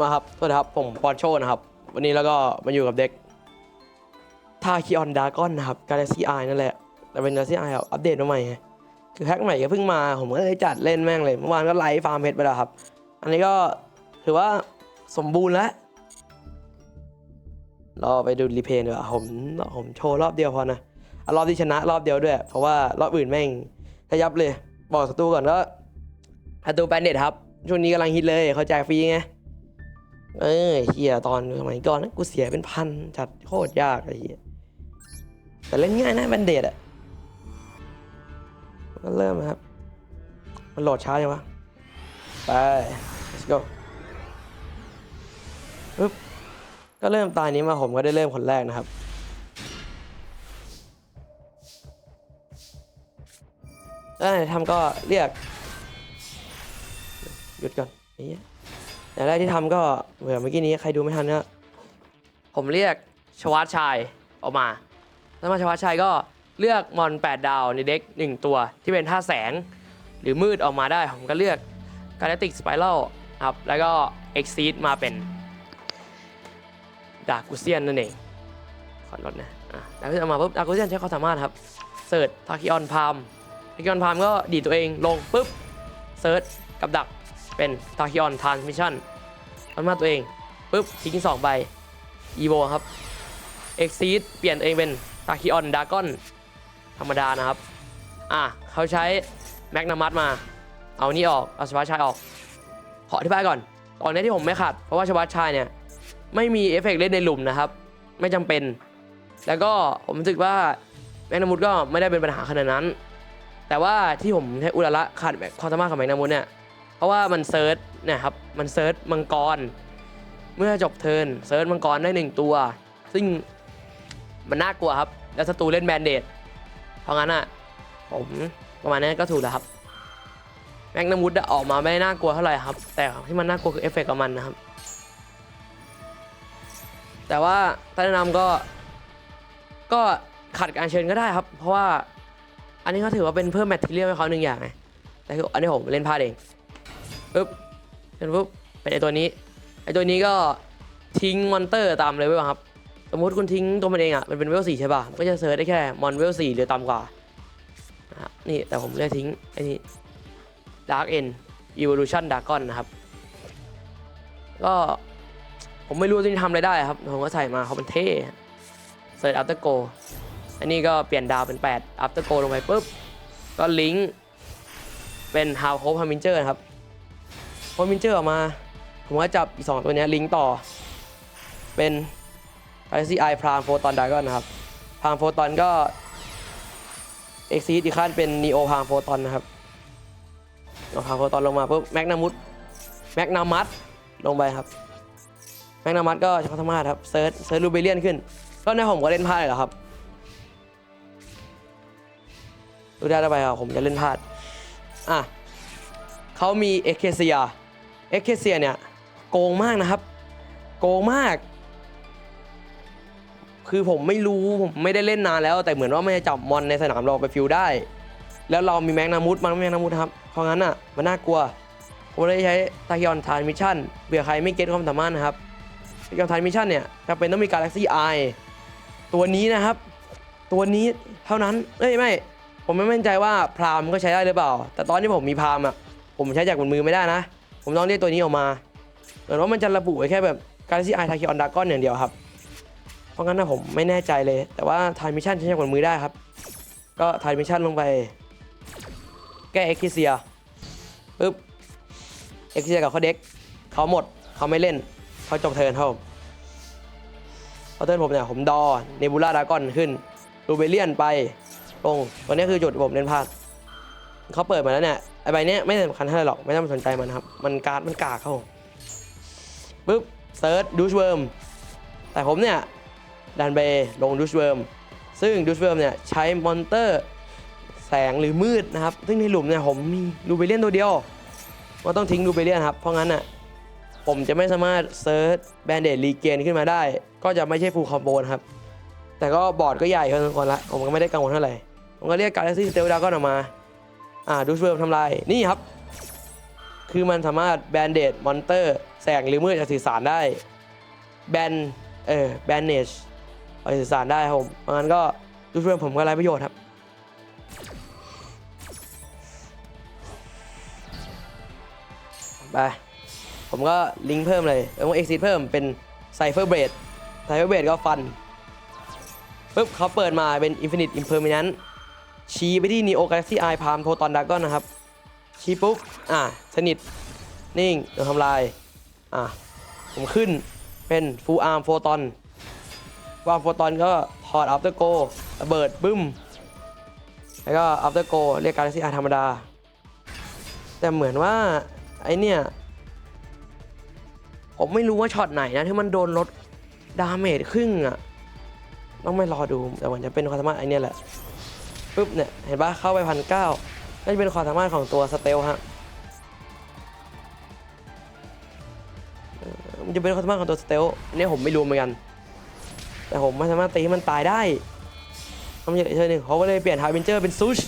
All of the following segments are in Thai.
มาครับสวัสดีครับ ผมปอนโชนะครับ วันนี้แล้วก็มาอยู่กับเด็กทาคิออนดากอนนะครับ Galaxy Eye นั่นแหละ แต่เป็น Galaxy Eye อัปเดตมาใหม่ไงคือแพ็กใหม่ก็เพิ่งมา ผมก็เลยจัดเล่นแม่งเลย เมื่อวานก็ไลฟ์ฟาร์มเพชรไปแล้วครับ อันนี้ก็ถือว่าสมบูรณ์แล้ว รอไปดูรีเพลย์ดีกว่าผมผมโชว์รอบเดียวพอนะเอารอบที่ชนะรอบเดียวด้วย เพราะว่ารอบอื่นแม่งขยับเลย บอกศัตรูก่อนก็ศัตรูแบนเด็ดครับ ช่วงนี้กำลังฮิตเลย เขาแจกฟรีไง เออเฮียตอนสมัยก่อนนะกูเสียเป็นพันจัดโคตรยากไอ้เฮียแต่เล่นง่ายนะแบนเดดอะก็เริ่มนะครับ มันโหลดช้าจังวะ ไป let's go ปึ๊บก็เริ่มตายนี้มาผมก็ได้เริ่มคนแรกนะครับ ได้ทำก็เรียก หยุดก่อนไอย่างแรกที่ทำก็เหมือนเมื่อกี้นี้ใครดูไม่ทันนะผมเรียกชวัตชัยออกมา แล้วมาชวัตชัยก็เลือกมอน 8 ดาวในเด็ก 1 ตัวที่เป็นท่าแสงหรือมืดออกมาได้ ผมก็เลือก Galactic Spiral ครับ แล้วก็ Exceed มาเป็นดากุเซียนนั่นเอง ขอลดนะอะดากุเซียนมาปุ๊บดากุเซียนใช้ความสามารถครับเสิร์ชทาคิออนพามทาคิออนพามก็ดีดตัวเองลงปุ๊บเสิร์ชกับดัก เป็นทาคิออนทานมิชชั่นทำมาตัวเองปุ๊บทิ้งสองใบอีโวครับเอ็กซีดเปลี่ยนตัวเองเป็นทาคิออนดากอนธรรมดานะครับ อะเขาใช้แมกนามัสมา เอานี่ออก เอาชวัตชัยออก ขออธิบายก่อน ตอนนี้ที่ผมไม่ขัดเพราะว่าชวัตชัยเนี่ย ไม่มีเอฟเฟกต์เล่นในหลุมนะครับ ไม่จำเป็น แล้วก็ผมรู้สึกว่าแมกนามุดก็ไม่ได้เป็นปัญหาขนาดนั้น แต่ว่าที่ผมให้อุลาระขาดความสามารถของแมกนามุดเนี่ย ราะว่ามันเซิร์ชนี่ยครับมันเซิร์ชมังกร เมื่อจบเทิร์นเซิร์ชมังกรได้หนึ่งตัว ซึ่งมันน่ากลัวครับ แล้วศัตรูเล่นแบนเดดเพราะงั้นอะผมประมาณนี้ก็ถูกแล้วครับ แมกนามุดออกมาไม่น่ากลัวเท่าไหร่ครับ แต่ที่มันน่ากลัวคือเอฟเฟกต์ของมันนะครับ แต่ว่าถ้านนำก็ ก็ขัดการเชิญก็ได้ครับ เพราะว่าอันนี้เขาถือว่าเป็นเพิ่มแมทเทียลให้เขาหนึ่งอย่างไงแต่คืออันนี้ผมเล่นพลาดเอง ปึ๊บเสร็จปุ๊บเป็นไอตัวนี้ ไอตัวนี้ก็ทิ้งมอนเตอร์ตามเลเวลครับ สมมติคุณทิ้งตัวมันเองอะ มันเป็นเวลสี่ใช่ป่ะมันก็จะเซิร์ชได้แค่มอนเวลสี่หรือต่ำกว่านะครับนี่แต่ผมเลือกทิ้งไอ้นี่ Dark End Evolution Dragon นะครับ ก็ผมไม่รู้จะทำอะไรได้ครับ ผมก็ใส่มาเขาเป็นเท่เซิร์ช after go อันนี้ก็เปลี่ยนดาวเป็น 8 after go ลงไปปุ๊บ ก็ลิงก์เป็น how hope h a m i n g e r ครับ h a m i n g e r ออกมา ผมก็จับอีก2ตัวนี้ลิงก์ต่อ เป็น Galaxy Eye Prime Photon Dragon นะครับ Prime Photon ก็ Exceed อีกขั้นเป็น Neo Prime Photon นะครับเอา Prime Photon ลงมาปุ๊บ Magnamut Magnamus ลงไปครับแมกนามัสก็ช้ความสมารถครับเซิร์ชเซิร์ชรูเบเลียนขึ้นก็ในผมก็เล่นพลาดเลยเหรอครับดูได้ไปครับผมจะเล่นพลาดอะเขามีเอเคเซีย เอ็กเคเซียเนี่ยโกงมากนะครับ โกงมาก คือผมไม่รู้ผมไม่ได้เล่นนานแล้ว แต่เหมือนว่าไมันจะจับมอนในสนามเราไปฟิวได้ แล้วเรามีแมกนามุดมันไม่แมกนามุดครับ เพราะงั้นอะมันน่ากลัว ผมเลยใช้ตาคิออนทานมิชชั่นเผื่อใครไม่เก็ตความสามารถนะครับเกี่ยวกับทานมิชชั่นเนี่ยจะเป็นต้องมี Galaxy Eye ตัวนี้นะครับ ตัวนี้เท่านั้นเอ้ยไม่ผมไม่มั่นใจว่าพรามก็ใช้ได้หรือเปล่า แต่ตอนที่ผมมีพรามอะผมใช้จากบนมือไม่ได้นะ ผมต้องเรียกตัวนี้ออกมาเหมือนว่ามันจะระบุไว้แค่แบบ Galaxy Eye ทาคิออนดากอนอย่างเดียวครับ เพราะงั้นนะผมไม่แน่ใจเลย แต่ว่าทานมิชชั่นใช้กบนมือได้ครับ ก็ทานมิชชั่นลงไป แก้เอ็กซิเซียปึ๊บเอ็กซิเซียกับเขาเด็กเขาหมดเขาไม่เล่นเขาจบเทิร์นครับผมพอเทิร์นผมเนี่ยผมดอเนบูล่าดากอนขึ้นรูเบเลียนไปลงตัวนี้คือจุดผมเล่นพลาดเขาเปิดมาแล้วเนี่ย ไอใบเนี้ยไม่สำคัญเท่าไหร่หรอกไม่ต้องสนใจมันครับ มันการ์ดมันกากเขาปุ๊บเซิร์ชดูชเวิร์มแต่ผมเนี่ยดันไปลงดูชเวิร์มซึ่งดูชเวิร์มเนี่ยใช้มอนเตอร์แสงหรือมืดนะครับ ซึ่งในหลุมเนี่ยผมมีรูเบเลียนตัวเดียวก็ต้องทิ้งรูเบเลียนครับ เพราะงั้นอะผมจะไม่สามารถเซิร์ชแบนเดดรีเกนขึ้นมาได้ ก็จะไม่ใช่ฟูลคอมโบนะครับ แต่ก็บอร์ดก็ใหญ่พอสมควรละผมก็ไม่ได้กังวลเท่าไหร่ผมก็เรียกกาแล็กซี่สเตลดาก้อนออกมา อ่าดูสเวิร์มทำลายนี่ครับ คือมันสามารถแบนเดดมอนเตอร์แสงหรือมืดจะสื่อสารได้แบนเออแบนเนชไปสื่อสารได้ครับผมงั้นก็ดูเพื่อนผมก็ไรประโยชน์ครับไปผมก็ลิงก์เพิ่มเลยแล้วก็เอ็กซิเพิ่มเป็นไซเฟอร์เบรดไซเฟอร์เบรดก็ฟันปุ๊บเขาเปิดมาเป็น Infinite Impermanent ชี้ไปที่ Neo Galaxy Eye Palm Proton Dragon นะครับ ชี้ปุ๊บ อะสนิท นิ่งโดนทำลาย อะผมขึ้นเป็น Full Arm Photon วางโฟตอนก็ถอด After Go ระเบิดบึ้ม แล้วก็ After Go เรียก Galaxy Eye ธรรมดา แต่เหมือนว่า ไอเนี่ย ผมไม่รู้ว่าช็อตไหนนะ ที่มันโดนลดดาเมจครึ่งอะต้องไม่รอดู แต่มันจะเป็นความสามารถไอเนี่ยแหละ ปุ๊บเนี่ย เห็นปะเข้าไปพันเก้าน่าจะเป็นความสามารถของตัวสเตลฮะมันจะเป็นความสามารถของตัวสเตลอันนี้ผมไม่รู้เหมือนกัน แต่ผมไม่สามารถตีให้มันตายได้ทำอย่างอีกเทอหนึ่งเขาก็เลยเปลี่ยนทาวเวนเจอร์เป็นซูช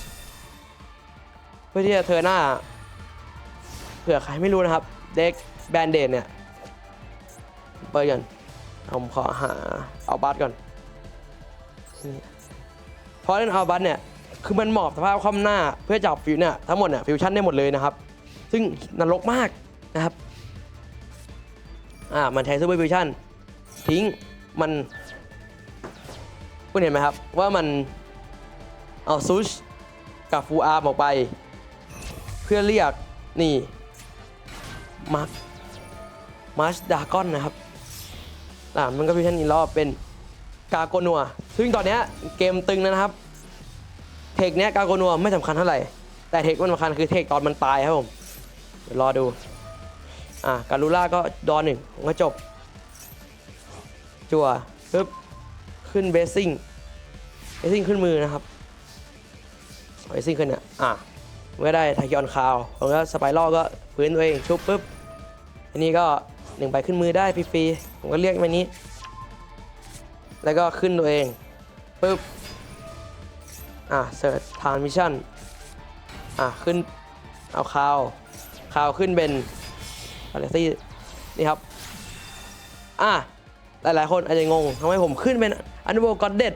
เพื่อที่จะเธอหน้าเผื่อใครไม่รู้นะครับ เด็กแบนเดดเนี่ยเปิดกันผมขอหาเอาบัตก่อนนี่พอเล่นเอาบัตเนี่ย คือมันเหมาะกับสภาพคว่ำหน้าเพื่อจับฟิวเนี่ยทั้งหมดเนี่ยฟิวชั่นได้หมดเลยนะครับ ซึ่งนรกมากนะครับอ่ามันใช้ซูเปอร์ฟิวชั่นทิ้งมันคุณเห็นไหมครับว่ามันเอาซูชกับฟูอาร์มออกไป เพื่อเรียกนี่มาร์คมาร์ชดากอนนะครับอ่ามันก็พิชันอีกรอบเป็นกาโกนัว ซึ่งตอนนี้เกมตึงนะครับ เทคเนี้ยกาโกนัวไม่สำคัญเท่าไหร่ แต่เทคมันสำคัญคือเทคตอนมันตายครับผมเดี๋ยวรอดู อ่าการูล่าก็ดอนหนึ่งผมก็จบ จั่วปึ๊บขึ้นเบสซิ่งเบสซิ่งขึ้นมือนะครับเบสซิ่งขึ้นเนี่ยอะเมื่อได้ทาคิออนคาวผมก็สไปรัลก็พื้นตัวเองชุบปุ๊บอันนี้ก็หนึ่งใบขึ้นมือได้ฟรีๆผมก็เรียกมานี้ แล้วก็ขึ้นตัวเองปุ๊บ อะเสิร์ชทานมิชชั่นอะขึ้นเอาคาวคาวขึ้นเป็นอะไรที่นี่ครับ อะหลายๆคนอาจจะงงทำไมผมขึ้นเป็นอันโบกอดเด็ด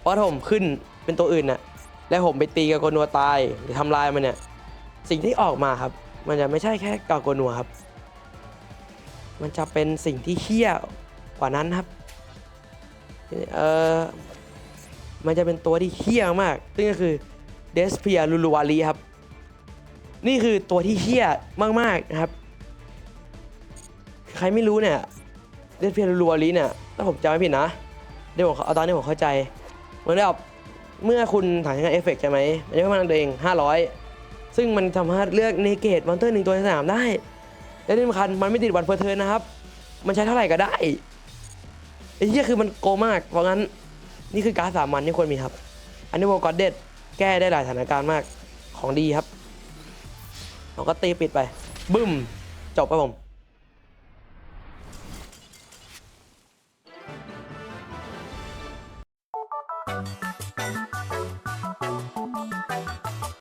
เพราะผมขึ้นเป็นตัวอื่นน่ะแล้วผมไปตีกับโกนัวตายหรือทำลายมันเนี่ยสิ่งที่ออกมาครับ มันจะไม่ใช่แค่กาโกนัวครับ มันจะเป็นสิ่งที่เฮี้ยกว่านั้นครับเออ มันจะเป็นตัวที่เฮี้ยมาก ซึ่งก็คือเดสเพียลูลูวาลีครับ นี่คือตัวที่เฮี้ยมากๆนะครับ ใครไม่รู้เนี่ยเดสเพียรัวาลีเนี่ยถ้าผมจำไม่ผิดนะเดี๋ยวผมเอาตอนนี้ผมเข้าใจเหมือนแบบเมื่อคุณถ่ายงานเอฟเฟกต์ใช่ไหมมันจะเพิ่มพลังตัวเอง 500 ซึ่งมันสามารถเลือกเนเกตมอนเตอร์หนึ่งตัวในสนามได้ และที่สำคัญมันไม่ติดวันเพอร์เทิร์นนะครับ มันใช้เท่าไหร่ก็ได้ไอ้เหี้ยคือมันโกมาก เพราะงั้น นี่คือการดสามัญที่ควรมีครับอันนี้โวกอดเด็ดแก้ได้หลายสถานการณ์มากของดีครับเราก็ตีปิดไปบึ้มจบครับผม